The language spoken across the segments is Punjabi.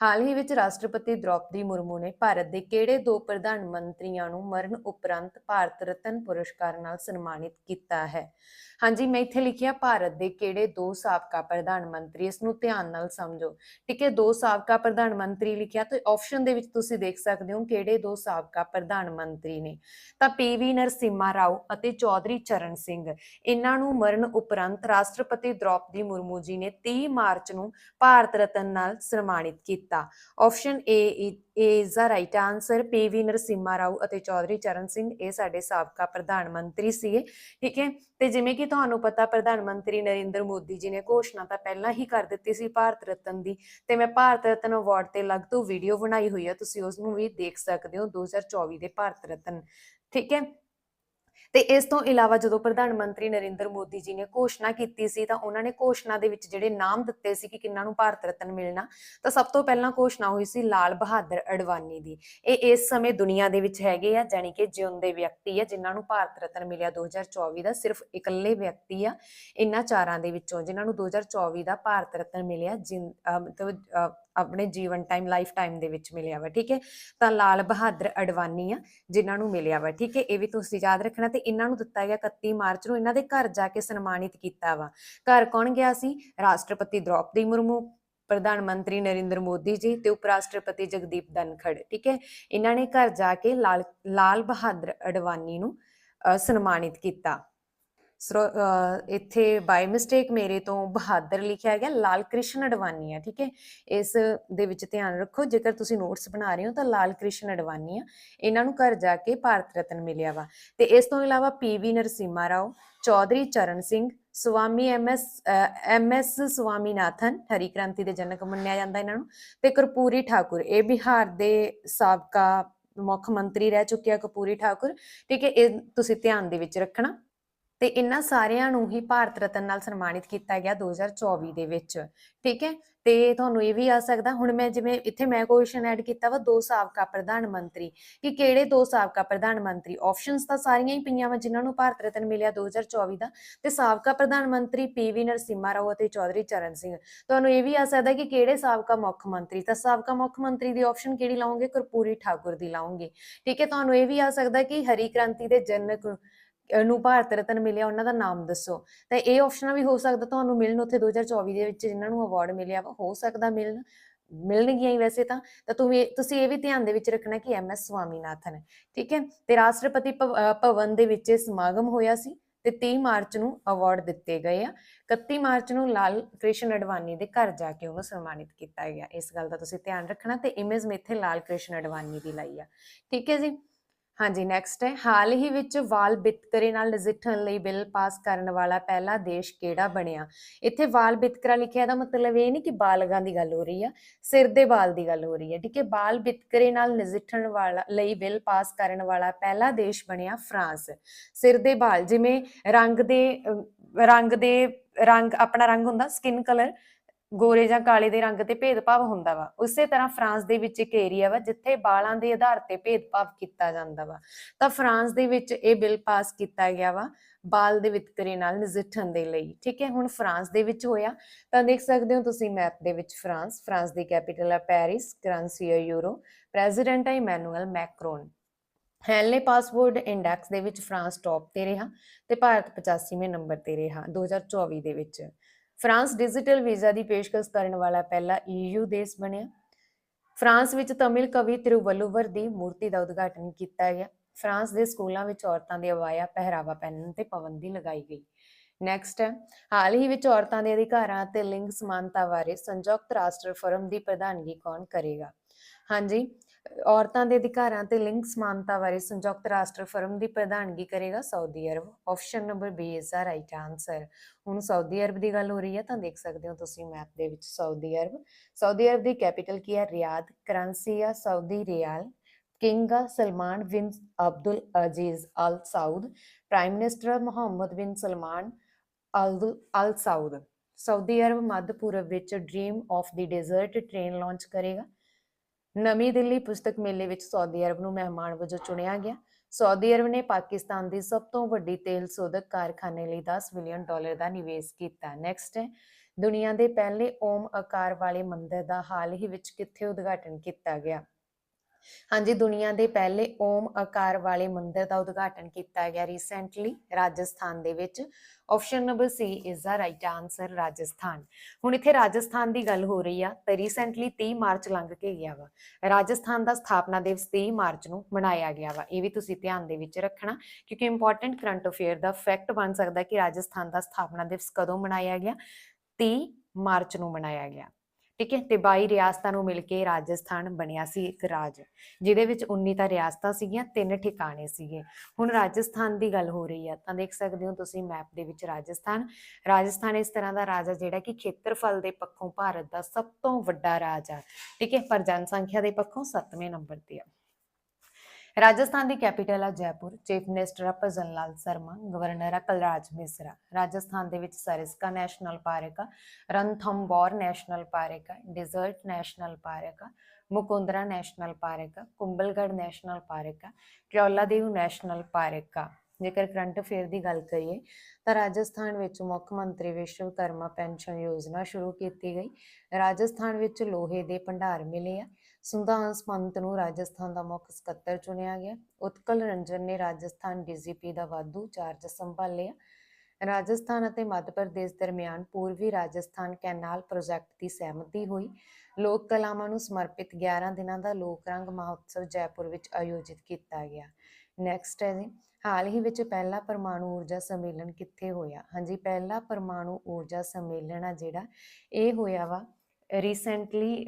ਹਾਲ ਹੀ ਵਿੱਚ ਰਾਸ਼ਟਰਪਤੀ ਦ੍ਰੌਪਦੀ ਮੁਰਮੂ ਨੇ ਭਾਰਤ ਦੇ ਕਿਹੜੇ ਦੋ ਪ੍ਰਧਾਨ ਮੰਤਰੀਆਂ ਨੂੰ ਮਰਨ ਉਪਰੰਤ ਭਾਰਤ ਰਤਨ ਪੁਰਸਕਾਰ ਨਾਲ ਸਨਮਾਨਿਤ ਕੀਤਾ ਹੈ? ਹਾਂਜੀ, ਮੈਂ ਇੱਥੇ ਲਿਖਿਆ, ਭਾਰਤ ਦੇ ਕਿਹੜੇ ਦੋ ਸਾਬਕਾ ਪ੍ਰਧਾਨ ਮੰਤਰੀ, ਇਸ ਨੂੰ ਧਿਆਨ ਨਾਲ ਸਮਝੋ। ਠੀਕ ਹੈ, ਦੋ ਸਾਬਕਾ ਪ੍ਰਧਾਨ ਮੰਤਰੀ ਲਿਖਿਆ, ਤਾਂ ਆਪਸ਼ਨ ਦੇ ਵਿੱਚ ਤੁਸੀਂ ਦੇਖ ਸਕਦੇ ਹੋ ਕਿਹੜੇ ਦੋ ਸਾਬਕਾ ਪ੍ਰਧਾਨ ਮੰਤਰੀ ਨੇ। ਤਾਂ ਪੀਵੀ ਨਰਸਿਮਾ ਰਾਓ ਅਤੇ ਚੌਧਰੀ ਚਰਨ ਸਿੰਘ, ਇਹਨਾਂ ਨੂੰ ਮਰਨ ਉਪਰੰਤ ਰਾਸ਼ਟਰਪਤੀ ਦ੍ਰੌਪਦੀ ਮੁਰਮੂ ਜੀ ਨੇ 30 ਮਾਰਚ ਨੂੰ ਭਾਰਤ ਰਤਨ ਨਾਲ ਸਨਮਾਨਿਤ ਕੀਤਾ। Option A is the right answer PV Narasimha Rao ਅਤੇ ਚੌਧਰੀ ਚਰਨ ਸਿੰਘ, ਇਹ ਸਾਡੇ ਸਾਬਕਾ ਪ੍ਰਧਾਨ ਮੰਤਰੀ ਸੀਗੇ, ਠੀਕ ਹੈ? ਤੇ ਜਿਵੇਂ ਕਿ ਤੁਹਾਨੂੰ ਪਤਾ, ਪ੍ਰਧਾਨ ਮੰਤਰੀ ਨਰਿੰਦਰ ਮੋਦੀ ਜੀ ਨੇ ਘੋਸ਼ਣਾ ਤਾਂ ਪਹਿਲਾਂ ਹੀ ਕਰ ਦਿੱਤੀ ਸੀ ਭਾਰਤ ਰਤਨ ਦੀ। ਤੇ ਮੈਂ ਭਾਰਤ ਰਤਨ ਅਵਾਰਡ ਤੇ ਅਲੱਗ ਤੋਂ ਵੀਡੀਓ ਬਣਾਈ ਹੋਈ ਹੈ ਤੁਸੀਂ ਉਸ ਨੂੰ ਵੀ ਦੇਖ ਸਕਦੇ ਹੋ 2024 ਦੇ ਭਾਰਤ ਰਤਨ, ਠੀਕ ਹੈ? ਤੇ ਇਸ ਤੋਂ ਇਲਾਵਾ ਜਦੋਂ ਪ੍ਰਧਾਨ ਮੰਤਰੀ ਨਰਿੰਦਰ ਮੋਦੀ ਜੀ ਨੇ ਘੋਸ਼ਣਾ ਕੀਤੀ ਸੀ, ਤਾਂ ਉਹਨਾਂ ਨੇ ਘੋਸ਼ਣਾ ਦੇ ਵਿੱਚ ਜਿਹੜੇ ਨਾਮ ਦਿੱਤੇ ਸੀ ਕਿ ਕਿੰਨਾਂ ਨੂੰ ਭਾਰਤ ਰਤਨ ਮਿਲਣਾ, ਤਾਂ ਸਭ ਤੋਂ ਪਹਿਲਾਂ ਘੋਸ਼ਣਾ ਹੋਈ ਸੀ ਲਾਲ ਬਹਾਦਰ ਅਡਵਾਨੀ ਦੀ। ਇਹ ਇਸ ਸਮੇਂ ਦੁਨੀਆ ਦੇ ਵਿੱਚ ਹੈਗੇ ਆ ਜਾਨੀ ਕਿ ਜਿਉਂਦੇ ਵਿਅਕਤੀ ਆ, ਜਿਨ੍ਹਾਂ ਨੂੰ ਭਾਰਤ ਰਤਨ ਮਿਲਿਆ 2024 ਦਾ, ਸਿਰਫ ਇਕੱਲੇ ਵਿਅਕਤੀ ਆ, ਇਹਨਾਂ ਚਾਰਾਂ ਦੇ ਵਿੱਚੋਂ, ਜਿਨ੍ਹਾਂ ਨੂੰ 2024 ਦਾ ਭਾਰਤ ਰਤਨ ਮਿਲਿਆ ਜਿਨ- ਮਤਲਬ, ਅਹ ਆਪਣੇ ਜੀਵਨ ਟਾਈਮ ਲਾਈਫ ਟਾਈਮ ਦੇ ਵਿੱਚ ਮਿਲਿਆ ਵਾ ਠੀਕ ਹੈ? ਤਾਂ ਲਾਲ ਬਹਾਦਰ ਅਡਵਾਨੀ ਆ ਜਿਨ੍ਹਾਂ ਨੂੰ ਮਿਲਿਆ ਵਾ ਠੀਕ ਹੈ? ਇਹ ਵੀ ਤੁਸੀਂ ਯਾਦ ਰੱਖਣਾ ਤੇ ਇਹਨਾਂ ਨੂੰ ਦਿੱਤਾ ਗਿਆ 31 ਮਾਰਚ ਨੂੰ ਇਹਨਾਂ ਦੇ ਘਰ ਜਾ ਕੇ ਸਨਮਾਨਿਤ ਕੀਤਾ ਵਾ। ਘਰ ਕੌਣ ਗਿਆ ਸੀ? ਰਾਸ਼ਟਰਪਤੀ ਦ੍ਰੋਪਦੀ ਮੁਰਮੂ ਪ੍ਰਧਾਨ ਮੰਤਰੀ ਨਰਿੰਦਰ ਮੋਦੀ ਜੀ ਤੇ ਉਪ ਰਾਸ਼ਟਰਪਤੀ ਜਗਦੀਪ ਧਨਖੜ ਠੀਕ ਹੈ? ਇਹਨਾਂ ਨੇ ਘਰ ਜਾ ਕੇ ਲਾਲ ਲਾਲ ਬਹਾਦਰ ਅਡਵਾਨੀ ਨੂੰ ਅ, ਸਨਮਾਨਿਤ ਕੀਤਾ। ਇੱਥੇ ਬਾਈ ਮਿਸਟੇਕ ਮੇਰੇ ਤੋਂ ਬਹਾਦਰ ਲਿਖਿਆ ਗਿਆ ਲਾਲ ਕ੍ਰਿਸ਼ਨ ਅਡਵਾਨੀ ਆ, ਠੀਕ ਹੈ? ਇਸ ਦੇ ਵਿੱਚ ਧਿਆਨ ਰੱਖੋ, ਜੇਕਰ ਤੁਸੀਂ ਨੋਟਸ ਬਣਾ ਰਹੇ ਹੋ ਤਾਂ ਲਾਲ ਕ੍ਰਿਸ਼ਨ ਅਡਵਾਨੀ ਆ। ਇਹਨਾਂ ਨੂੰ ਘਰ ਜਾ ਕੇ ਭਾਰਤ ਰਤਨ ਮਿਲਿਆ ਵਾ। ਤੇ ਇਸ ਤੋਂ ਇਲਾਵਾ PV Narasimha Rao, Chaudhary Charan Singh, Swami MS MS Swaminathan, ਹਰੀ ਕ੍ਰਾਂਤੀ ਦੇ ਜਨਕ ਮੰਨਿਆ ਜਾਂਦਾ ਇਹਨਾਂ ਨੂੰ, ਤੇ ਕਰਪੂਰੀ ਠਾਕੁਰ, ਇਹ ਬਿਹਾਰ ਦੇ ਸਾਬਕਾ ਮੁੱਖ ਮੰਤਰੀ ਰਹਿ ਚੁੱਕੇ ਆ ਕਪੂਰੀ ਠਾਕੁਰ, ਠੀਕ ਹੈ? ਇਹ ਤੁਸੀਂ ਧਿਆਨ ਦੇ ਵਿੱਚ ਰੱਖਣਾ। ਤੇ ਇਹਨਾਂ ਸਾਰਿਆਂ ਨੂੰ ਹੀ ਭਾਰਤ ਰਤਨ ਨਾਲ ਸਨਮਾਨਿਤ ਕੀਤਾ ਗਿਆ 2024 ਦੇ ਵਿੱਚ, ਠੀਕ ਹੈ? ਤੇ ਤੁਹਾਨੂੰ ਇਹ ਵੀ ਆ ਸਕਦਾ, ਹੁਣ ਮੈਂ ਜਿਵੇਂ ਇੱਥੇ ਮੈਂ ਕੁਐਸਚਨ ਐਡ ਕੀਤਾ ਵਾ ਦੋ ਸਾਬਕਾ ਪ੍ਰਧਾਨ ਮੰਤਰੀ, ਕਿ ਕਿਹੜੇ ਦੋ ਸਾਬਕਾ ਪ੍ਰਧਾਨ ਮੰਤਰੀ? ਆਪਸ਼ਨਸ ਤਾਂ ਸਾਰੀਆਂ ਹੀ ਪਈਆਂ ਵਾ ਜਿਨ੍ਹਾਂ ਨੂੰ ਭਾਰਤ ਰਤਨ ਮਿਲਿਆ 2024 ਦਾ, ਤੇ ਸਾਬਕਾ ਪ੍ਰਧਾਨ ਮੰਤਰੀ ਪੀਵੀ ਨਰਸਿਮਹਾ ਰਾਓ ਅਤੇ ਚੌਧਰੀ ਚਰਨ ਸਿੰਘ। ਤੁਹਾਨੂੰ ਇਹ ਵੀ ਆ ਸਕਦਾ ਕਿ ਕਿਹੜੇ ਸਾਬਕਾ ਮੁੱਖ ਮੰਤਰੀ? ਤਾਂ ਸਾਬਕਾ ਮੁੱਖ ਮੰਤਰੀ ਦੀ ਆਪਸ਼ਨ ਕਿਹੜੀ ਲਾਉਂਗੇ ਕਰਪੂਰੀ ਠਾਕੁਰ ਦੀ ਲਾਉਂਗੇ ਠੀਕ ਹੈ, ਤੁਹਾਨੂੰ ਇਹ ਵੀ ਆ ਸਕਦਾ ਕਿ ਹਰੀ ਕ੍ਰਾਂਤੀ ਦੇ ਜਨਕ ਨੂੰ ਭਾਰਤ ਰਤਨ ਮਿਲਿਆ, ਉਹਨਾਂ ਦਾ ਨਾਮ ਦੱਸੋ। ਤਾਂ ਇਹ ਆਪਸ਼ਨਾਂ ਵੀ ਹੋ ਸਕਦਾ ਤੁਹਾਨੂੰ ਮਿਲਣ ਉੱਥੇ 2024 ਦੇ ਵਿੱਚ ਜਿਨ੍ਹਾਂ ਨੂੰ ਅਵਾਰਡ ਮਿਲਿਆ ਵਾ, ਹੋ ਸਕਦਾ ਮਿਲਣ, ਮਿਲਣਗੀਆਂ ਹੀ ਵੈਸੇ ਤਾਂ। ਤਾਂ ਤੁਸੀਂ ਤੁਸੀਂ ਇਹ ਵੀ ਧਿਆਨ ਦੇ ਵਿੱਚ ਰੱਖਣਾ ਕਿ ਐਮ ਐਸ ਸਵਾਮੀਨਾਥਨ, ਠੀਕ ਹੈ? ਤੇ ਰਾਸ਼ਟਰਪਤੀ ਭਵਨ ਦੇ ਵਿੱਚ ਇਹ ਸਮਾਗਮ ਹੋਇਆ ਸੀ ਤੇ 30 ਮਾਰਚ ਨੂੰ ਅਵਾਰਡ ਦਿੱਤੇ ਗਏ ਆ। 31 ਮਾਰਚ ਨੂੰ ਲਾਲ ਕ੍ਰਿਸ਼ਨ ਅਡਵਾਨੀ ਦੇ ਘਰ ਜਾ ਕੇ ਉਹਨੂੰ ਸਨਮਾਨਿਤ ਕੀਤਾ ਗਿਆ। ਇਸ ਗੱਲ ਦਾ ਤੁਸੀਂ ਧਿਆਨ ਰੱਖਣਾ ਤੇ ਇਮੇਜ ਮੈਂ ਲਾਲ ਕ੍ਰਿਸ਼ਨ ਅਡਵਾਨੀ ਦੀ ਲਾਈ ਆ। ਠੀਕ ਹੈ ਜੀ? ਹਾਂਜੀ ਨੈਕਸਟ ਹੈ। ਹਾਲ ਹੀ ਵਿੱਚ ਵਾਲ ਬਿਤਕਰੇ ਨਾਲ ਨਜਿੱਠਣ ਲਈ ਬਿੱਲ ਪਾਸ ਕਰਨ ਵਾਲਾ ਪਹਿਲਾ ਦੇਸ਼ ਕਿਹੜਾ ਬਣਿਆ? ਇੱਥੇ ਵਾਲ ਬਿਤਕਰਾ ਲਿਖਿਆ ਦਾ ਮਤਲਬ ਇਹ ਨਹੀਂ ਕਿ ਬਾਲਗਾਂ ਦੀ ਗੱਲ ਹੋ ਰਹੀ ਆ, ਸਿਰ ਦੇ ਵਾਲ ਦੀ ਗੱਲ ਹੋ ਰਹੀ ਹੈ ਠੀਕ ਹੈ? ਬਾਲ ਬਿਤਕਰੇ ਨਾਲ ਨਜਿੱਠਣ ਵਾਲਾ, ਲਈ ਬਿੱਲ ਪਾਸ ਕਰਨ ਵਾਲਾ ਪਹਿਲਾ ਦੇਸ਼ ਬਣਿਆ ਫਰਾਂਸ। ਸਿਰ ਦੇ ਵਾਲ ਜਿਵੇਂ ਰੰਗ ਦੇ ਰੰਗ ਦੇ, ਰੰਗ ਆਪਣਾ ਰੰਗ ਹੁੰਦਾ ਸਕਿਨ ਕਲਰ ਗੋਰੇ ਜਾਂ ਕਾਲੇ ਦੇ ਰੰਗ ਤੇ ਭੇਦਭਾਵ ਹੁੰਦਾ ਵਾ। ਉਸੇ ਤਰ੍ਹਾਂ ਫਰਾਂਸ ਦੇ ਵਿੱਚ ਇੱਕ ਏਰੀਆ ਵਾ ਜਿੱਥੇ ਬਾਲਾਂ ਦੇ ਆਧਾਰ ਤੇ ਭੇਦਭਾਵ ਕੀਤਾ ਜਾਂਦਾ ਵਾ। ਤਾਂ ਫਰਾਂਸ ਦੇ ਵਿੱਚ ਇਹ ਬਿੱਲ ਪਾਸ ਕੀਤਾ ਗਿਆ ਵਾ ਬਾਲ ਦੇ ਵਿਤਕਰੇ ਨਾਲ ਨਜਿੱਠਣ ਦੇ ਲਈ। ਠੀਕ ਹੈ, ਹੁਣ ਫਰਾਂਸ ਦੇ ਵਿੱਚ ਹੋਇਆ। ਤਾਂ ਦੇਖ ਸਕਦੇ ਹੋ ਤੁਸੀਂ ਮੈਪ ਦੇ ਵਿੱਚ ਫਰਾਂਸ ਫਰਾਂਸ ਦੀ ਕੈਪੀਟਲ ਹੈ ਪੈਰਿਸ, ਕਰੰਸੀ ਹੈ ਯੂਰੋ, ਪ੍ਰੈਜ਼ੀਡੈਂਟ ਹੈ Emmanuel Macron. Henley passport index ਦੇ ਵਿੱਚ ਫਰਾਂਸ ਟੌਪ ਤੇ ਰਿਹਾ ਤੇ ਭਾਰਤ 85ਵੇਂ ਨੰਬਰ ਤੇ ਰਿਹਾ 2024 ਦੇ ਵਿੱਚ। ਫਰਾਂਸ ਡਿਜੀਟਲ ਵੀਜ਼ਾ ਦੀ ਪੇਸ਼ਕਸ਼ ਕਰਨ ਵਾਲਾ ਪਹਿਲਾ ਈਯੂ ਦੇਸ਼ ਬਣਿਆ। ਫਰਾਂਸ ਵਿੱਚ ਤਮਿਲ ਕਵੀ ਤਿਰੂਵਲੁਵਰ ਦੀ ਮੂਰਤੀ ਦਾ ਉਦਘਾਟਨ ਕੀਤਾ ਗਿਆ। ਫਰਾਂਸ ਦੇ ਸਕੂਲਾਂ ਵਿੱਚ ਔਰਤਾਂ ਦੇ ਅਵਾਇਆ ਪਹਿਰਾਵਾ ਪਹਿਨਣ ਤੇ ਪਾਬੰਦੀ ਲਗਾਈ ਗਈ। ਨੈਕਸਟ ਹਾਲ ਹੀ ਵਿੱਚ ਔਰਤਾਂ ਦੇ ਅਧਿਕਾਰਾਂ ਅਤੇ ਲਿੰਗ ਸਮਾਨਤਾ ਬਾਰੇ ਸੰਯੁਕਤ ਰਾਸ਼ਟਰ ਫੋਰਮ ਦੀ ਪ੍ਰਧਾਨਗੀ ਕੌਣ ਕਰੇਗਾ? ਹਾਂਜੀ, ਔਰਤਾਂ ਦੇ ਅਧਿਕਾਰਾਂ ਤੇ ਲਿੰਗ ਸਮਾਨਤਾ ਬਾਰੇ ਸੰਯੁਕਤ ਰਾਸ਼ਟਰ ਫੋਰਮ ਦੀ ਪ੍ਰਧਾਨਗੀ ਕਰੇਗਾ Saudi Arabia. Option number B is the right answer ਹੁਣ ਸਾਊਦੀ ਅਰਬ ਦੀ ਗੱਲ ਹੋ ਰਹੀ ਹੈ ਤਾਂ ਦੇਖ ਸਕਦੇ ਹੋ ਤੁਸੀਂ ਮੈਪ ਦੇ ਵਿੱਚ ਸਾਊਦੀ ਅਰਬ। ਸਾਊਦੀ ਅਰਬ ਦੀ ਕੈਪੀਟਲ ਕੀ ਹੈ? ਰਿਆਦ। ਕਰੰਸੀ ਆ ਸਾਊਦੀ ਰਿਆਲ। ਕਿੰਗ ਆ Salman bin Abdul Aziz al Saud. Prime minister Muhammad bin Salman al Saud. Saudi Arabia ਮੱਧ ਪੂਰਬ ਵਿੱਚ dream of the desert train launch ਕਰੇਗਾ। ਨਵੀਂ ਦਿੱਲੀ ਪੁਸਤਕ ਮੇਲੇ ਵਿੱਚ ਸਾਊਦੀ ਅਰਬ ਨੂੰ ਮਹਿਮਾਨ ਵਜੋਂ ਚੁਣਿਆ ਗਿਆ। ਸਾਊਦੀ ਅਰਬ ਨੇ ਪਾਕਿਸਤਾਨ ਦੀ ਸਭ ਤੋਂ ਵੱਡੀ ਤੇਲ ਸੋਧਕ ਕਾਰਖਾਨੇ ਲਈ 10 ਮਿਲੀਅਨ ਡਾਲਰ ਦਾ ਨਿਵੇਸ਼ ਕੀਤਾ। ਨੈਕਸਟ ਹੈ ਦੁਨੀਆ ਦੇ ਪਹਿਲੇ ਓਮ ਆਕਾਰ ਵਾਲੇ ਮੰਦਰ ਦਾ ਹਾਲ ਹੀ ਵਿੱਚ ਕਿੱਥੇ ਉਦਘਾਟਨ ਕੀਤਾ ਗਿਆ? ਹਾਂਜੀ, ਦੁਨੀਆ ਦੇ ਪਹਿਲੇ ਓਮ ਆਕਾਰ ਵਾਲੇ ਮੰਦਿਰ ਦਾ ਉਦਘਾਟਨ ਕੀਤਾ ਗਿਆ ਰੀਸੈਂਟਲੀ ਰਾਜਸਥਾਨ ਦੇ ਵਿੱਚ। Option number C is the right answer Rajasthan. ਹੁਣ ਇੱਥੇ ਰਾਜਸਥਾਨ ਦੀ ਗੱਲ ਹੋ ਰਹੀ ਆ, ਤਾਂ ਰੀਸੈਂਟਲੀ 30 ਮਾਰਚ ਲੰਘ ਕੇ ਗਿਆ ਵਾ। ਰਾਜਸਥਾਨ ਦਾ ਸਥਾਪਨਾ ਦਿਵਸ 30 ਮਾਰਚ ਨੂੰ ਮਨਾਇਆ ਗਿਆ ਵਾ। ਇਹ ਵੀ ਤੁਸੀਂ ਧਿਆਨ ਦੇ ਵਿੱਚ ਰੱਖਣਾ, ਕਿਉਂਕਿ ਇੰਪੋਰਟੈਂਟ ਕਰੰਟ ਅਫੇਅਰ ਦਾ ਫੈਕਟ ਬਣ ਸਕਦਾ ਕਿ ਰਾਜਸਥਾਨ ਦਾ ਸਥਾਪਨਾ ਦਿਵਸ ਕਦੋਂ ਮਨਾਇਆ ਗਿਆ? 30 ਮਾਰਚ ਨੂੰ ਮਨਾਇਆ ਗਿਆ। ਠੀਕ ਹੈ? ਤੇ 22 ਰਿਆਸਤਾਂ ਨੂੰ ਮਿਲ ਕੇ ਰਾਜਸਥਾਨ ਬਣਿਆ ਸੀ ਇੱਕ ਰਾਜ, ਜਿਹਦੇ ਵਿੱਚ 19 ਤਾਂ ਰਿਆਸਤਾਂ ਸੀਗੀਆਂ, ਤਿੰਨ ਠਿਕਾਣੇ ਸੀਗੇ। ਹੁਣ ਰਾਜਸਥਾਨ ਦੀ ਗੱਲ ਹੋ ਰਹੀ ਆ, ਤਾਂ ਦੇਖ ਸਕਦੇ ਹੋ ਤੁਸੀਂ ਮੈਪ ਦੇ ਵਿੱਚ ਰਾਜਸਥਾਨ। ਰਾਜਸਥਾਨ ਇਸ ਤਰ੍ਹਾਂ ਦਾ ਰਾਜ ਆ ਜਿਹੜਾ ਕਿ ਖੇਤਰਫਲ ਦੇ ਪੱਖੋਂ ਭਾਰਤ ਦਾ ਸਭ ਤੋਂ ਵੱਡਾ ਰਾਜ ਆ, ਠੀਕ ਹੈ? ਪਰ ਜਨਸੰਖਿਆ ਦੇ ਪੱਖੋਂ 7ਵੇਂ ਨੰਬਰ ਤੇ ਆ। ਰਾਜਸਥਾਨ ਦੀ ਕੈਪੀਟਲ ਆ ਜੈਪੁਰ ਚੀਫ ਮਿਨਿਸਟਰ ਆ ਭਜਨ ਲਾਲ ਸ਼ਰਮਾ ਗਵਰਨਰ ਆ ਕਲਰਾਜ ਮਿਸਰਾ ਰਾਜਸਥਾਨ ਦੇ ਵਿੱਚ ਸਰਿਸਕਾ ਨੈਸ਼ਨਲ ਪਾਰਕ ਆ ਰਣਥੰਬੋਰ ਨੈਸ਼ਨਲ ਪਾਰਕ ਆ ਡਿਜ਼ਰਟ ਨੈਸ਼ਨਲ ਪਾਰਕ ਆ ਮੁਕੁੰਦਰਾ ਨੈਸ਼ਨਲ ਪਾਰਕ ਆ ਕੁੰਬਲਗੜ ਨੈਸ਼ਨਲ ਪਾਰਕ ਆ ਕਿਓਲਾਦੇਵ ਨੈਸ਼ਨਲ ਪਾਰਕ ਆ ਜੇਕਰ ਕਰੰਟ ਅਫੇਅਰ ਦੀ ਗੱਲ ਕਰੀਏ ਤਾਂ ਰਾਜਸਥਾਨ ਵਿੱਚ ਮੁੱਖ ਮੰਤਰੀ ਵਿਸ਼ਵਕਰਮਾ ਪੈਨਸ਼ਨ ਯੋਜਨਾ ਸ਼ੁਰੂ ਕੀਤੀ ਗਈ ਰਾਜਸਥਾਨ ਵਿੱਚ ਲੋਹੇ ਦੇ ਭੰਡਾਰ ਮਿਲੇ ਆ ਸੁੰਦਾਂਸ ਪੰਤ ਨੂੰ ਰਾਜਸਥਾਨ ਦਾ ਮੁੱਖ ਸਕੱਤਰ ਚੁਣਿਆ ਗਿਆ। ਉਤਕਲ ਰੰਜਨ ਨੇ ਰਾਜਸਥਾਨ ਡੀਜੀਪੀ ਦਾ ਵਾਧੂ ਚਾਰਜ ਸੰਭਾਲਿਆ। ਰਾਜਸਥਾਨ ਅਤੇ ਮੱਧ ਪ੍ਰਦੇਸ਼ ਦਰਮਿਆਨ ਪੂਰਬੀ ਰਾਜਸਥਾਨ ਕੈਨਾਲ ਪ੍ਰੋਜੈਕਟ ਦੀ ਸਹਿਮਤੀ ਹੋਈ। ਲੋਕ ਕਲਾਵਾਂ ਨੂੰ ਸਮਰਪਿਤ 11 ਦਿਨਾਂ ਦਾ ਲੋਕ ਰੰਗ ਮਹੋਤਸਵ ਜੈਪੁਰ ਵਿੱਚ ਆਯੋਜਿਤ ਕੀਤਾ ਗਿਆ। ਨੈਕਸਟ ਹੈ ਜੀ। ਹਾਲ ਹੀ ਵਿੱਚ ਪਹਿਲਾ ਪਰਮਾਣੂ ਊਰਜਾ ਸੰਮੇਲਨ ਕਿੱਥੇ ਹੋਇਆ? ਹਾਂਜੀ, ਪਹਿਲਾ ਪਰਮਾਣੂ ਊਰਜਾ ਸੰਮੇਲਨ ਆ ਜਿਹੜਾ, ਇਹ ਹੋਇਆ ਵਾ ਰੀਸੈਂਟਲੀ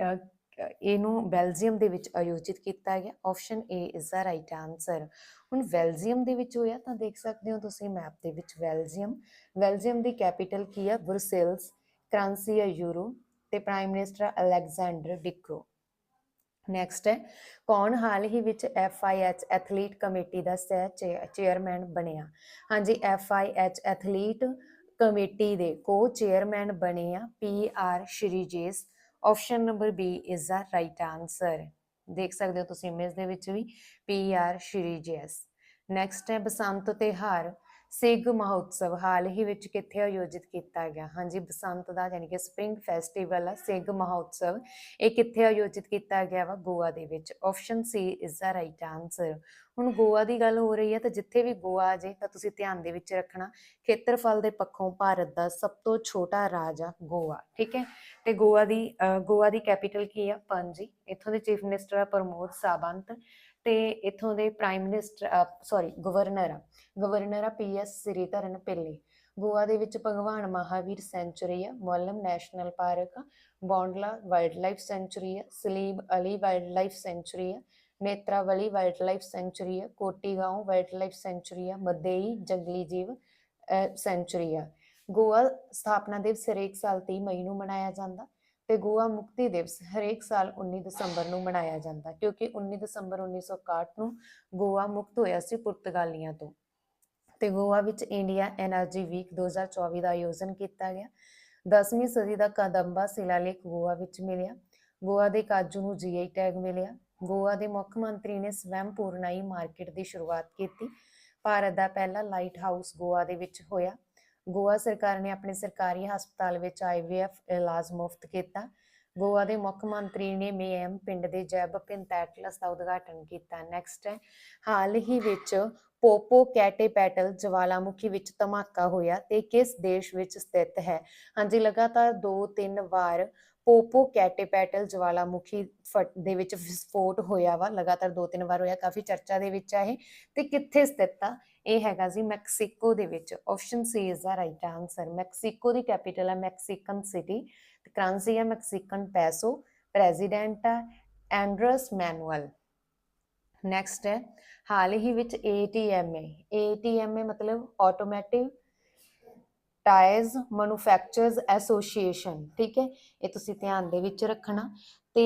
ਇਹਨੂੰ ਬੈਲਜੀਅਮ ਦੇ ਵਿੱਚ ਆਯੋਜਿਤ ਕੀਤਾ ਗਿਆ। Option A is the right answer ਹੁਣ ਬੈਲਜੀਅਮ ਦੇ ਵਿੱਚ ਹੋਇਆ ਤਾਂ ਦੇਖ ਸਕਦੇ ਹੋ ਤੁਸੀਂ ਮੈਪ ਦੇ ਵਿੱਚ ਬੈਲਜੀਅਮ। ਬੈਲਜੀਅਮ ਦੀ ਕੈਪੀਟਲ ਕੀ ਹੈ ਬਰਸੇਲਸ ਕਰੰਸੀ ਹੈ ਯੂਰੋ ਤੇ prime minister Alexander De Croo. Next ਹੈ, ਕੌਣ ਹਾਲ ਹੀ ਵਿੱਚ FIH ਐਥਲੀਟ ਕਮੇਟੀ ਦਾ ਸਹਿ ਚੇਅਰਮੈਨ ਬਣਿਆ? ਹਾਂਜੀ F I FIH athlete committee ਦੇ ਕੋ ਚੇਅਰਮੈਨ ਬਣੇ ਆ P R Sreejesh. Option number B is the right answer ਦੇਖ ਸਕਦੇ ਹੋ ਤੁਸੀਂ ਇਮੇਜ ਦੇ ਵਿੱਚ ਵੀ P R PR Sreejesh next ਹੈ ਬਸੰਤ ਤਿਉਹਾਰ। ਸਿਗ ਮਹੋਤਸਵ ਹਾਲ ਹੀ ਵਿੱਚ ਕਿੱਥੇ ਆਯੋਜਿਤ ਕੀਤਾ ਗਿਆ? ਹਾਂਜੀ, ਬਸੰਤ ਦਾ ਯਾਨੀ ਕਿ ਸਪ੍ਰਿੰਗ ਫੈਸਟੀਵਲ ਆ, ਸਿਗ ਮਹੋਤਸਵ। ਇਹ ਕਿੱਥੇ ਆਯੋਜਿਤ ਕੀਤਾ ਗਿਆ ਵਾ? ਗੋਆ ਦੇ ਵਿੱਚ। Option C is the right answer ਹੁਣ ਗੋਆ ਦੀ ਗੱਲ ਹੋ ਰਹੀ ਹੈ ਤਾਂ ਜਿੱਥੇ ਵੀ ਗੋਆ ਆ ਜੇ ਤਾਂ ਤੁਸੀਂ ਧਿਆਨ ਦੇ ਵਿੱਚ ਰੱਖਣਾ, ਖੇਤਰਫਲ ਦੇ ਪੱਖੋਂ ਭਾਰਤ ਦਾ ਸਭ ਤੋਂ ਛੋਟਾ ਰਾਜ ਆ ਗੋਆ, ਠੀਕ ਹੈ? ਤੇ ਗੋਆ ਦੀ ਗੋਆ ਦੀ ਕੈਪੀਟਲ ਕੀ ਆ? ਪਣਜੀ ਇੱਥੋਂ ਦੇ ਚੀਫ ਮਿਨਿਸਟਰ ਆ ਪ੍ਰਮੋਦ ਸਾਵੰਤ। ਤੇ ਇੱਥੋਂ ਦੇ ਪ੍ਰਾਈਮ ਮਿਨਿਸਟਰ ਸੌਰੀ ਗਵਰਨਰ ਆ। ਗਵਰਨਰ ਆ ਪੀਐਸ ਸ੍ਰੀਧਰਨ ਪਿੱਲੇ। ਗੋਆ ਦੇ ਵਿੱਚ ਭਗਵਾਨ ਮਹਾਵੀਰ ਸੈਂਚੁਰੀ ਆ ਮੋਲਮ ਨੈਸ਼ਨਲ ਪਾਰਕ ਆ, ਬੌਂਡਲਾ ਵਾਈਲਡ ਲਾਈਫ ਸੈਂਚੁਰੀ ਆ, Salim Ali wild life sanctuary ਆ, ਨੇਤਰਾਵਲੀ ਵਾਈਲਡ ਲਾਈਫ ਸੈਂਚੁਰੀ ਆ ਕੋਟੀਗਾਂਵ ਵਾਈਲਡ ਲਾਈਫ ਸੈਂਚੁਰੀ ਆ, ਮਦੇਈ ਜੰਗਲੀ ਜੀਵ ਸੈਂਚੁਰੀ ਆ। ਗੋਆ ਸਥਾਪਨਾ ਦਿਵਸ ਹਰੇਕ ਸਾਲ 30 ਮਈ ਨੂੰ ਮਨਾਇਆ ਜਾਂਦਾ। ਤੇ ਗੋਆ ਮੁਕਤੀ ਦਿਵਸ ਹਰੇਕ ਸਾਲ 19 ਦਸੰਬਰ ਨੂੰ ਮਨਾਇਆ ਜਾਂਦਾ, ਕਿਉਂਕਿ 19 ਦਸੰਬਰ 1961 ਨੂੰ ਗੋਆ ਮੁਕਤ ਹੋਇਆ ਸੀ ਪੁਰਤਗਾਲੀਆਂ ਤੋਂ। ਤੇ ਗੋਆ ਵਿੱਚ ਇੰਡੀਆ એનર્ਜੀ ਵੀਕ 2024 ਦਾ ਆਯੋਜਨ ਕੀਤਾ ਗਿਆ। 10ਵੀਂ ਸਦੀ ਦਾ ਕਦੰਬਾ ਸਿਲਾਲੇਖ ਗੋਆ ਵਿੱਚ ਮਿਲਿਆ। ਗੋਆ ਦੇ ਕਾਜੂ ਨੂੰ ਜੀਆਈ ਟੈਗ ਮਿਲਿਆ। ਗੋਆ ਦੇ ਮੁੱਖ ਮੰਤਰੀ ਨੇ ਸਵੈਮ ਪੂਰਨਾਈ ਮਾਰਕੀਟ ਦੀ ਸ਼ੁਰੂਆਤ ਕੀਤੀ। ਭਾਰਤ ਦਾ ਪਹਿਲਾ ਲਾਈਟ ਹਾਊਸ ਗੋਆ ਦੇ ਵਿੱਚ ਹੋਇਆ। ਗੋਆ ਸਰਕਾਰ ਨੇ ਆਪਣੇ ਸਰਕਾਰੀ ਹਸਪਤਾਲ ਵਿੱਚ ਆਈਵੀਐਫ ਇਲਾਜ ਮੁਫਤ ਕੀਤਾ। ਗੋਆ ਦੇ ਮੁੱਖ ਮੰਤਰੀ ਨੇ ਮੇਐਮ ਪਿੰਡ ਦੇ ਜੈਬ ਪਿੰਤੈਟਲਸ ਦਾ ਉਦਘਾਟਨ ਕੀਤਾ। ਨੈਕਸਟ ਹੈ, ਹਾਲ ਹੀ ਵਿੱਚ ਪੋਪੋ ਕੈਟੇਪੈਟਲ ਜਵਾਲਾਮੁਖੀ ਵਿੱਚ ਧਮਾਕਾ ਹੋਇਆ ਤੇ ਕਿਸ ਦੇਸ਼ ਵਿੱਚ ਸਥਿਤ ਹੈ? ਹਾਂਜੀ, ਲਗਾਤਾਰ 2-3 ਵਾਰ ਪੋਪੋ ਕੈਟੇਪੈਟਲ ਜਵਾਲਾਮੁਖੀ ਫਟ ਦੇ ਵਿੱਚ ਵਿਸਫੋਟ ਹੋਇਆ ਵਾ, ਲਗਾਤਾਰ 2-3 ਵਾਰ ਹੋਇਆ, ਕਾਫੀ ਚਰਚਾ ਦੇ ਵਿੱਚ ਆ ਇਹ। ਤੇ ਕਿੱਥੇ ਸਥਿਤ ਆ? ਇਹ ਹੈਗਾ ਜੀ ਮੈਕਸੀਕੋ ਦੇ ਵਿੱਚ। Option C is the right answer Mexico the capital ਹੈ ਮੈਕਸੀਕਨ ਸਿਟੀ। ਤੇ ਕਰੰਸੀ ਹੈ ਮੈਕਸੀਕਨ ਪੈਸੋ। ਪ੍ਰੈਜ਼ੀਡੈਂਟ ਆ ਐਂਡਰਸ ਮੈਨੂਅਲ। ਨੈਕਸਟ ਹੈ, ਹਾਲ ਹੀ ਵਿੱਚ ATMA ATMA ਮਤਲਬ ਆਟੋਮੈਟਿਵ ਟਾਇਰਸ ਮੈਨੂਫੈਕਚਰਰਸ ਐਸੋਸੀਏਸ਼ਨ ਠੀਕ ਹੈ? ਇਹ ਤੁਸੀਂ ਧਿਆਨ ਦੇ ਵਿੱਚ ਰੱਖਣਾ। ਤੇ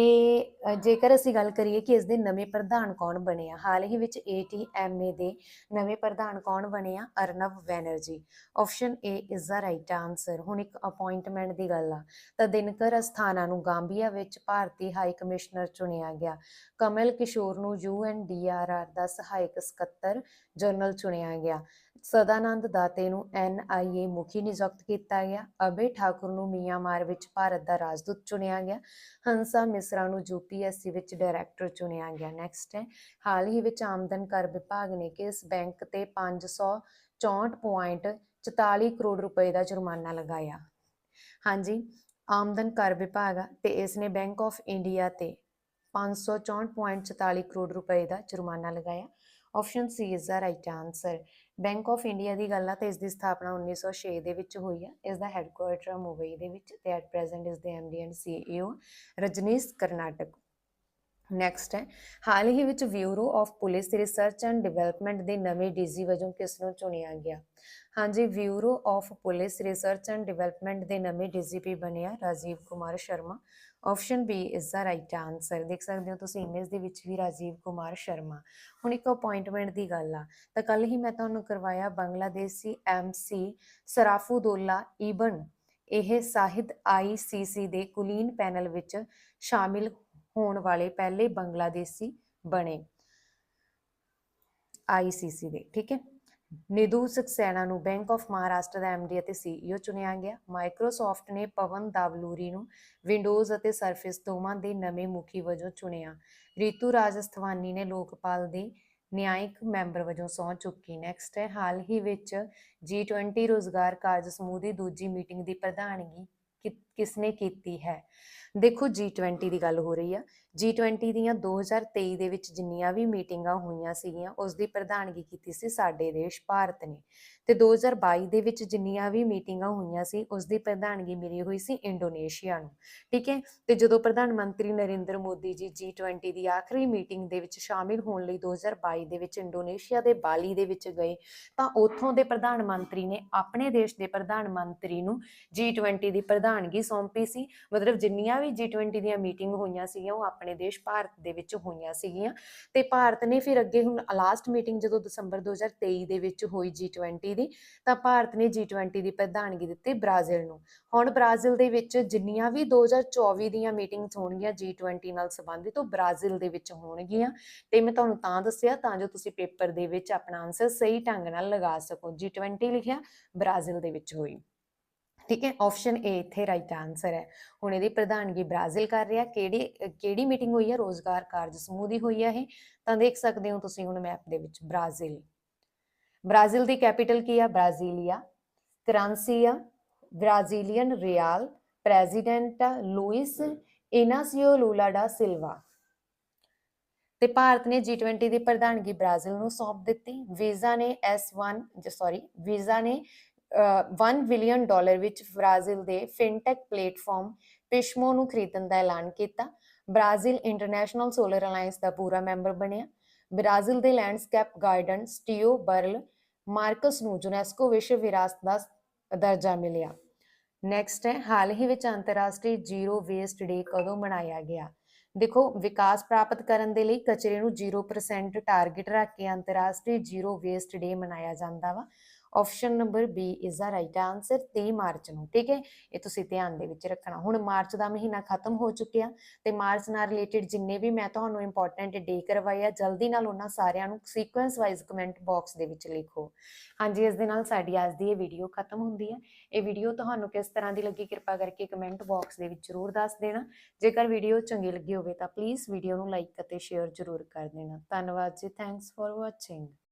ਜੇਕਰ ਅਸੀਂ ਗੱਲ ਕਰੀਏ ਕਿ ਇਸ ਦੇ ਨਵੇਂ ਪ੍ਰਧਾਨ ਕੌਣ ਬਣੇ ਆ, ਹਾਲ ਹੀ ਵਿੱਚ ATMA ਦੇ ਨਵੇਂ ਪ੍ਰਧਾਨ ਕੌਣ ਬਣੇ ਆ? Arnab Banerjee. Option A is the right answer ਹੁਣ ਇੱਕ ਅਪਾਇੰਟਮੈਂਟ ਦੀ ਗੱਲ ਆ। ਤਾਂ ਦਿਨਕਰ ਅਸਥਾਨਾ ਨੂੰ ਗਾਂਬੀਆ ਵਿੱਚ ਭਾਰਤੀ ਹਾਈ ਕਮਿਸ਼ਨਰ ਚੁਣਿਆ ਗਿਆ। ਕਮਲ ਕਿਸ਼ੋਰ ਨੂੰ UNDRR ਦਾ ਸਹਾਇਕ ਸਕੱਤਰ ਜਨਰਲ ਚੁਣਿਆ ਗਿਆ। ਸਦਾਨੰਦ ਦਾਤੇ ਨੂੰ NIA ਮੁਖੀ ਨਿਯੁਕਤ ਕੀਤਾ ਗਿਆ। ਅਬੇ ਠਾਕੁਰ ਨੂੰ ਮਿਆਂਮਾਰ ਵਿੱਚ ਭਾਰਤ ਦਾ ਰਾਜਦੂਤ ਚੁਣਿਆ ਗਿਆ। ਹੰਸਾ ਮਿਸਰਾ ਨੂੰ ਯੂਪੀਐਸਸੀ ਵਿੱਚ ਡਾਇਰੈਕਟਰ ਚੁਣਿਆ ਗਿਆ। ਨੈਕਸਟ ਹੈ, ਹਾਲ ਹੀ ਵਿੱਚ ਆਮਦਨ ਕਰ ਵਿਭਾਗ ਨੇ ਕਿਸ ਬੈਂਕ ਤੇ 564.44 ਕਰੋੜ ਰੁਪਏ ਦਾ ਜੁਰਮਾਨਾ ਲਗਾਇਆ। ਹਾਂਜੀ, ਆਮਦਨ ਕਰ ਵਿਭਾਗ ਤੇ ਇਸ ਨੇ ਬੈਂਕ ਆਫ ਇੰਡੀਆ ਤੇ 564.44 ਕਰੋੜ ਰੁਪਏ ਦਾ ਜੁਰਮਾਨਾ ਲਗਾਇਆ। Option C is the right answer bank of India ਦੀ ਗੱਲ ਆ ਤੇ ਇਸ ਦੀ ਸਥਾਪਨਾ 1906 ਦੇ ਵਿੱਚ ਹੋਈ ਆ। ਇਸ ਦਾ ਹੈੱਡਕੁਆਰਟਰ ਆ ਮੁੰਬਈ ਦੇ ਵਿੱਚ ਤੇ ਐਟ ਪ੍ਰੈਜ਼ੈਂਟ ਇਸ ਦੇ MD and CEO Rajneesh Karnatak. Next ਹੈ। ਹਾਲ ਹੀ ਵਿੱਚ bureau of police research and development ਦੇ ਨਵੇਂ ਡੀਜੀ ਵਜੋਂ ਕਿਸ ਨੂੰ ਚੁਣਿਆ ਗਿਆ? ਹਾਂਜੀ bureau of police research and development ਦੇ ਨਵੇਂ ਡੀਜੀਪੀ ਬਣਿਆ Rajiv Kumar Sharma. Option B is the right answer ਦੇਖ ਸਕਦੇ ਹੋ ਤੁਸੀਂ ਇਮੇਜ ਦੇ ਵਿੱਚ ਵੀ ਰਾਜੀਵ ਕੁਮਾਰ ਸ਼ਰਮਾ। ਹੁਣ ਇੱਕ ਅਪਾਇੰਟਮੈਂਟ ਦੀ ਗੱਲ ਆ। ਤਾਂ ਕੱਲ ਹੀ ਮੈਂ ਤੁਹਾਨੂੰ ਕਰਵਾਇਆ ਬੰਗਲਾਦੇਸ਼ੀ ਐਮਸੀ ਸਰਾਫੂਦੋਲਾ ਇਬਨ। ਇਹ ਸਾਹਿਤ ਆਈਸੀਸੀ ਦੇ ਕੁਲੀਨ ਪੈਨਲ ਵਿੱਚ ਸ਼ਾਮਿਲ ਹੋਣ ਵਾਲੇ ਪਹਿਲੇ ਬੰਗਲਾਦੇਸ਼ੀ ਬਣੇ। ਆਈਸੀਸੀ ਦੇ, ਠੀਕ ਹੈ? ਨਿਧੂ ਸਕਸੈਨਾ ਨੂੰ ਬੈਂਕ ਆਫ ਮਹਾਰਾਸ਼ਟਰ ਦਾ ਐਮਡੀ ਅਤੇ ਸੀਈਓ ਚੁਣਿਆ ਗਿਆ। ਮਾਈਕਰੋਸਾਫਟ ਨੇ ਪਵਨ ਦਾਵਲੂਰੀ ਨੂੰ ਵਿੰਡੋਜ਼ ਅਤੇ ਸਰਫੇਸ ਦੋਵਾਂ ਦੇ ਨਵੇਂ ਮੁਖੀ ਵਜੋਂ ਚੁਣਿਆ। ਰੀਤੂ ਰਾਜਸਥਵਾਨੀ ਨੇ ਲੋਕਪਾਲ ਦੇ ਨਿਆਇਕ ਮੈਂਬਰ ਵਜੋਂ ਸਹੁੰ ਚੁੱਕੀ। ਨੈਕਸਟ ਹੈ, ਹਾਲ ਹੀ ਵਿੱਚ G20 ਰੋਜ਼ਗਾਰ ਕਾਰਜ ਸਮੂਹ ਦੀ ਦੂਜੀ ਮੀਟਿੰਗ ਦੀ ਪ੍ਰਧਾਨਗੀ ਕਿਸਨੇ ਕੀਤੀ ਹੈ? ਦੇਖੋ G20 ਦੀ ਗੱਲ ਹੋ ਰਹੀ ਆ। G20 ਦੀਆਂ 2023 ਦੇ ਵਿੱਚ ਜਿੰਨੀਆਂ ਵੀ ਮੀਟਿੰਗਾਂ ਹੋਈਆਂ ਸੀਗੀਆਂ, ਉਸ ਦੀ ਪ੍ਰਧਾਨਗੀ ਕੀਤੀ ਸੀ ਸਾਡੇ ਦੇਸ਼, ਭਾਰਤ ਨੇ। ਤੇ 2022 ਦੇ ਵਿੱਚ ਜਿੰਨੀਆਂ ਵੀ ਮੀਟਿੰਗਾਂ ਹੋਈਆਂ ਸੀ, ਉਸ ਦੀ ਪ੍ਰਧਾਨਗੀ ਮਿਲੀ ਹੋਈ ਸੀ ਇੰਡੋਨੇਸ਼ੀਆ ਨੂੰ। ਠੀਕ ਹੈ? ਤੇ ਜਦੋਂ ਪ੍ਰਧਾਨ ਮੰਤਰੀ ਨਰਿੰਦਰ ਮੋਦੀ ਜੀ G20 ਦੀ ਆਖਰੀ ਮੀਟਿੰਗ ਦੇ ਵਿੱਚ ਸ਼ਾਮਿਲ ਹੋਣ ਲਈ 2022 ਦੇ ਵਿੱਚ ਇੰਡੋਨੇਸ਼ੀਆ ਦੇ ਬਾਲੀ ਦੇ ਵਿੱਚ ਗਏ, ਤਾਂ ਉੱਥੋਂ ਦੇ ਪ੍ਰਧਾਨ ਮੰਤਰੀ ਨੇ ਆਪਣੇ ਦੇਸ਼ ਦੇ ਪ੍ਰਧਾਨ ਮੰਤਰੀ ਨੂੰ G20 ਦੀ ਪ੍ਰਧਾਨਗੀ ਸੌਂਪੀ ਸੀ। ਮਤਲਬ ਜਿੰਨੀਆਂ ਵੀ G20 ਦੀਆਂ ਮੀਟਿੰਗ ਹੋਈਆਂ ਸੀਗੀਆਂ, ਉਹ ਆਪਣੇ ਦੇਸ਼ ਭਾਰਤ ਦੇ ਵਿੱਚ ਹੋਈਆਂ ਸੀਗੀਆਂ। ਤੇ ਭਾਰਤ ਨੇ ਫਿਰ ਅੱਗੇ ਹੁਣ ਲਾਸਟ ਮੀਟਿੰਗ ਜਦੋਂ ਦਸੰਬਰ 2023 ਦੇ ਵਿੱਚ ਹੋਈ G20 ਦੀ, ਤਾਂ ਭਾਰਤ ਨੇ G20 ਦੀ ਪ੍ਰਧਾਨਗੀ ਦਿੱਤੀ ਬ੍ਰਾਜ਼ੀਲ ਨੂੰ। ਹੁਣ ਬ੍ਰਾਜ਼ੀਲ ਦੇ ਵਿੱਚ ਜਿੰਨੀਆਂ ਵੀ 2024 ਦੀਆਂ ਮੀਟਿੰਗਸ ਹੋਣਗੀਆਂ G20 ਨਾਲ ਸੰਬੰਧਿਤ, ਉਹ ਬ੍ਰਾਜ਼ੀਲ ਦੇ ਵਿੱਚ ਹੋਣਗੀਆਂ। ਤੇ ਮੈਂ ਤੁਹਾਨੂੰ ਤਾਂ ਦੱਸਿਆ, ਤਾਂ ਜੋ ਤੁਸੀਂ ਪੇਪਰ ਦੇ ਵਿੱਚ ਆਪਣਾ ਆਨਸਰ ਸਹੀ ਢੰਗ ਨਾਲ ਲਗਾ ਸਕੋ। G20 ਲਿਖਿਆ ਬ੍ਰਾਜ਼ੀਲ ਦੇ ਵਿੱਚ ਹੋਈ। ਠੀਕ ਹੈ ਆਪਸ਼ਨ ਏ ਇੱਥੇ ਰਾਈਟ ਆਨਸਰ ਹੈ। ਹੁਣ ਇਹਦੀ ਪ੍ਰਧਾਨਗੀ ਬ੍ਰਾਜ਼ੀਲ ਕਰ ਰਿਹਾ, ਕਿਹੜੀ ਕਿਹੜੀ ਮੀਟਿੰਗ ਹੋਈ ਹੈ ਰੋਜ਼ਗਾਰ ਕਾਰਜ ਸਮੂਹ ਦੀ ਹੋਈ ਹੈ ਇਹ। ਤਾਂ ਦੇਖ ਸਕਦੇ ਹੋ ਤੁਸੀਂ ਹੁਣ ਮੈਪ ਦੇ ਵਿੱਚ ਬ੍ਰਾਜ਼ੀਲ। ਬ੍ਰਾਜ਼ੀਲ ਦੀ ਕੈਪੀਟਲ ਕੀ ਆ? ਬ੍ਰਾਜ਼ੀਲੀਆ। ਕਰੰਸੀ ਆ, Brazilian real. President Luiz Inacio Lula da Silva. ਤੇ ਭਾਰਤ ਨੇ G20 ਦੀ ਪ੍ਰਧਾਨਗੀ ਬ੍ਰਾਜ਼ੀਲ ਨੂੰ ਸੌਂਪ ਦਿੱਤੀ। ਵੀਜ਼ਾ ਨੇ S1 ਸੌਰੀ ਵੀਜ਼ਾ ਨੇ 1 ਬਿਲੀਅਨ ਡਾਲਰ ਵਿੱਚ ਬ੍ਰਾਜ਼ੀਲ ਦੇ ਫਿਨਟੈਕ ਪਲੇਟਫਾਰਮ ਪਿਸ਼ਮੋ ਨੂੰ ਖਰੀਦਣ ਦਾ ਐਲਾਨ ਕੀਤਾ। ਬ੍ਰਾਜ਼ੀਲ ਇੰਟਰਨੈਸ਼ਨਲ ਸੋਲਰ ਅਲਾਈਅੰਸ ਦਾ ਪੂਰਾ ਮੈਂਬਰ ਬਣਿਆ। ਬ੍ਰਾਜ਼ੀਲ ਦੇ landscape garden Sitio Burle Marx ਨੂੰ ਯੂਨੈਸਕੋ ਵਿਸ਼ਵ ਵਿਰਾਸਤ ਦਾ ਦਰਜਾ ਮਿਲਿਆ। ਨੈਕਸਟ ਹੈ, ਹਾਲ ਹੀ ਵਿੱਚ ਅੰਤਰਰਾਸ਼ਟਰੀ ਜ਼ੀਰੋ ਵੇਸਟ ਡੇ ਕਦੋਂ ਮਨਾਇਆ ਗਿਆ? ਦੇਖੋ, ਵਿਕਾਸ ਪ੍ਰਾਪਤ ਕਰਨ ਦੇ ਲਈ ਕਚਰੇ ਨੂੰ 0% ਟਾਰਗੇਟ ਰੱਖ ਕੇ ਅੰਤਰਰਾਸ਼ਟਰੀ ਜ਼ੀਰੋ ਵੇਸਟ ਡੇ ਮਨਾਇਆ ਜਾਂਦਾ ਵਾ। Option number B is the right answer 23 March ਨੂੰ, ਠੀਕ ਹੈ? ਇਹ ਤੁਸੀਂ ਧਿਆਨ ਦੇ ਵਿੱਚ ਰੱਖਣਾ। ਹੁਣ ਮਾਰਚ ਦਾ ਮਹੀਨਾ ਖਤਮ ਹੋ ਚੁੱਕਿਆ ਤੇ ਮਾਰਚ ਨਾਲ ਰਿਲੇਟਡ ਜਿੰਨੇ ਵੀ ਮੈਂ ਤੁਹਾਨੂੰ ਇੰਪੋਰਟੈਂਟ ਡੇ ਕਰਵਾਏ ਆ, ਜਲਦੀ ਨਾਲ ਉਹਨਾਂ ਸਾਰਿਆਂ ਨੂੰ ਸੀਕੁਐਂਸ ਵਾਈਜ਼ ਕਮੈਂਟ ਬਾਕਸ ਦੇ ਵਿੱਚ ਲਿਖੋ। ਹਾਂਜੀ, ਇਸ ਦੇ ਨਾਲ ਸਾਡੀ ਅੱਜ ਦੀ ਇਹ ਵੀਡੀਓ ਖਤਮ ਹੁੰਦੀ ਹੈ ਇਹ ਵੀਡੀਓ ਤੁਹਾਨੂੰ ਕਿਸ ਤਰ੍ਹਾਂ ਦੀ ਲੱਗੀ ਕਿਰਪਾ ਕਰਕੇ ਕਮੈਂਟ ਬਾਕਸ ਦੇ ਵਿੱਚ ਜ਼ਰੂਰ ਦੱਸ ਦੇਣਾ। ਜੇਕਰ ਵੀਡੀਓ ਚੰਗੀ ਲੱਗੀ ਹੋਵੇ ਤਾਂ ਪਲੀਜ਼ ਵੀਡੀਓ ਨੂੰ ਲਾਈਕ ਅਤੇ ਸ਼ੇਅਰ ਜ਼ਰੂਰ ਕਰ ਦੇਣਾ। ਧੰਨਵਾਦ ਜੀ ਥੈਂਕਸ ਫॉर ਵਾਚਿੰਗ